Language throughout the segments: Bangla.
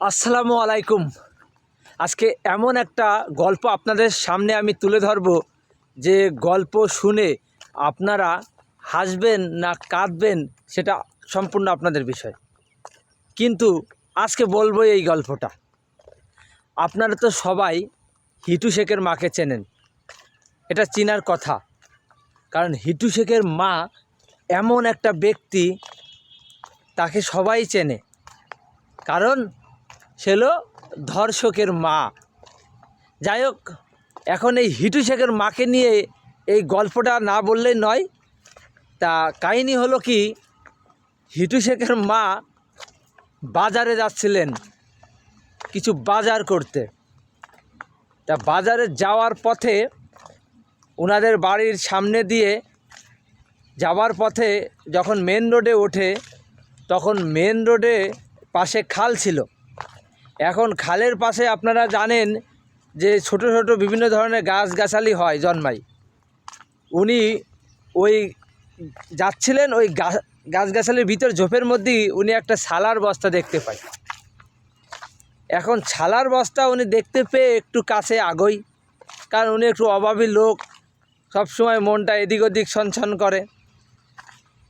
আসসালামু আলাইকুম। আজকে এমন একটা গল্প আপনাদের সামনে আমি তুলে ধরব যে গল্প শুনে আপনারা হাসবেন না কাঁদবেন সেটা সম্পূর্ণ আপনাদের বিষয়। কিন্তু আজকে বলব এই গল্পটা। আপনারা তো সবাই হিটু শেখের মাকে চেনেন। এটা চিনার কথা। কারণ হিটু শেখের মা এমন একটা ব্যক্তি তাকে সবাই চেনে। কারণ সে হলো ধর্ষকের মা। যাই হোক, এখন এই হিটু শেখের মাকে নিয়ে এই গল্পটা না বললেই নয়। তা কাহিনী হলো কি, হিটু শেখের মা বাজারে যাচ্ছিলেন কিছু বাজার করতে। তা বাজারে যাওয়ার পথে ওনাদের বাড়ির সামনে দিয়ে যাওয়ার পথে যখন মেন রোডে ওঠে, তখন মেন রোডে পাশে খাল ছিল। এখন খালের পাশে আপনারা জানেন যে ছোট ছোট বিভিন্ন ধরনের গাছগাছালি হয় জন্মায়। উনি ওই যাচ্ছিলেন ওই গাছ গাছগাছালির ভিতর ঝোপের মধ্যেই উনি একটা ছালার বস্তা দেখতে পায়। এখন ছালার বস্তা উনি দেখতে পেয়ে একটু কাছে আগই, কারণ উনি একটু অভাবী লোক, সবসময় মনটা এদিক ওদিক ছনছন করে।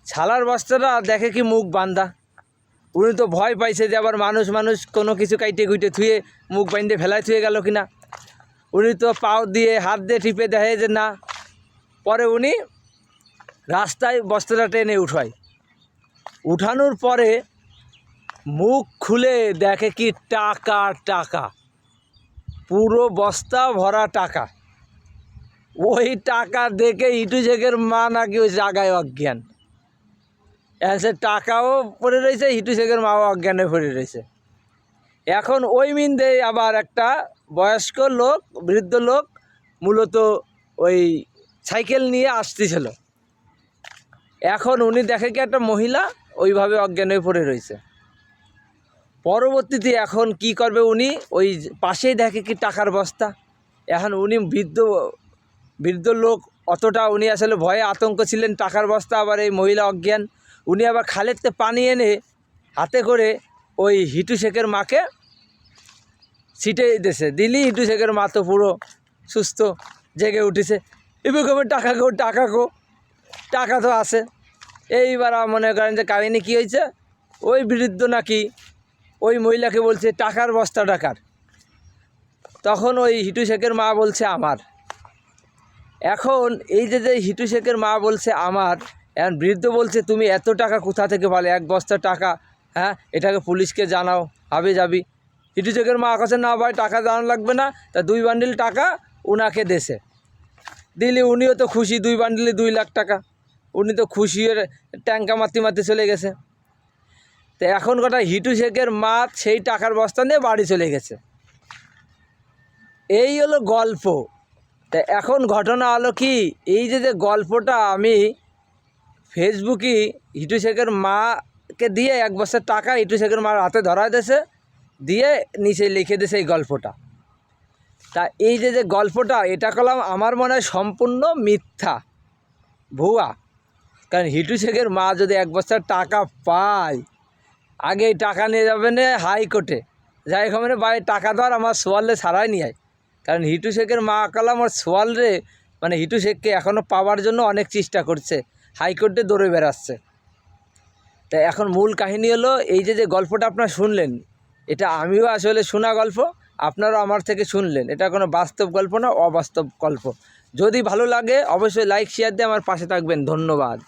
ছালার বস্তাটা দেখে কি মুখ বান্ধা উনি তো ভয় পাইছে যে আবার মানুষ মানুষ কোনো কিছু কাইটে কুইটে থুয়ে মুখ বাইন্দে ফেলায় থুয়ে গেল কি না উনি তো পাও দিয়ে হাত দিয়ে টিপে দেখে যে না। পরে উনি রাস্তায় বস্তাটা টেনে উঠায়। উঠানোর পরে মুখ খুলে দেখে কি টাকা টাকা। পুরো বস্তা ভরা টাকা। ওই টাকা দেখে ইটু জেগের মা নাকি ওই জায়গায় অজ্ঞান। সে টাকাও পড়ে রয়েছে হিটু শেখের মাও অজ্ঞানে পড়ে রয়েছে এখন ওই মিন্দে আবার একটা বয়স্ক লোক, বৃদ্ধ লোক, মূলত ওই সাইকেল নিয়ে আসতেছিল। এখন উনি দেখে কি একটা মহিলা, ওইভাবে অজ্ঞান হয়ে পড়ে রয়েছে পরবর্তীতে এখন কি করবে উনি? ওই পাশেই দেখে কি টাকার বস্তা। এখন উনি বৃদ্ধ বৃদ্ধ লোক, অতটা উনি আসলে ভয়ে আতঙ্ক ছিলেন, টাকার বস্তা আবার এই মহিলা অজ্ঞান। উনি আবার খালেতে পানি এনে হাতে করে ওই হিটু শেখের মাকে ছিটে দিতেছে। দিলি হিটু শেখের মা তো পুরো সুস্থ, জেগে উঠেছে। এবার কবে টাকা গো টাকা কো, টাকা তো আছে। এইবার মনে করেন যে কাহিনি কী হয়েছে? ওই বৃদ্ধ নাকি ওই মহিলাকে বলছে, টাকার বস্তা টাকার তখন ওই হিটু শেখের মা বলছে, আমার। এখন এই যে যে হিটু শেখের মা বলছে, আমার এখন বৃদ্ধ বলছে, তুমি এত টাকা কোথা থেকে পালে? এক বস্তা টাকা হ্যাঁ? এটাকে পুলিশকে জানাও, হবে যাবি। হিটু শেখের মা কাছে, না ভাই, টাকা জানানো লাগবে না। তা দুই বান্ডিল টাকা উনাকে দেশে দিলি উনিও তো খুশি, দুই বান্ডিলে দুই লাখ টাকা। উনি তো খুশি হয়ে ট্যাঙ্কা মারতে মারতে চলে গেছে। তো এখন কটা হিটু শেখের মা সেই টাকার বস্তা নিয়ে বাড়ি চলে গেছে। এই হলো গল্প। তা এখন ঘটনা হলো কি? এই যে যে গল্পটা আমি ফেসবুকে হিটু শেখের মাকে দিয়ে এক বছর টাকা হিটু শেখের মার হাতে ধরা দিয়েছে, দিয়ে নিচে লিখে দিয়েছে এই গল্পটা। তা এই যে যে গল্পটা, এটা কলাম আমার মনে হয় সম্পূর্ণ মিথ্যা, ভুয়া। কারণ হিটু শেখের মা যদি এক বছর টাকা পায়, আগে এই টাকা নিয়ে যাবে না হাইকোর্টে। যাই মানে বাড়ি টাকা দেওয়ার আমার সোয়ালে ছাড়াই নিয়ে আয়। কারণ হিটু শেখের মা কলাম আর সোয়াল রে মানে হিটু শেখকে এখনও পাওয়ার জন্য অনেক চেষ্টা করছে। হাইকোর্টে দৌড়ে বেড়াচ্ছে। তা এখন মূল কাহিনী হলো, এই যে যে গল্পটা আপনারা শুনলেন, এটা আমিও আসলে শোনা গল্প, আপনারাও আমার থেকে শুনলেন। এটা কোনো বাস্তব গল্প না, অবাস্তব গল্প। যদি ভালো লাগে, অবশ্যই লাইক শেয়ার দিয়ে আমার পাশে থাকবেন। ধন্যবাদ।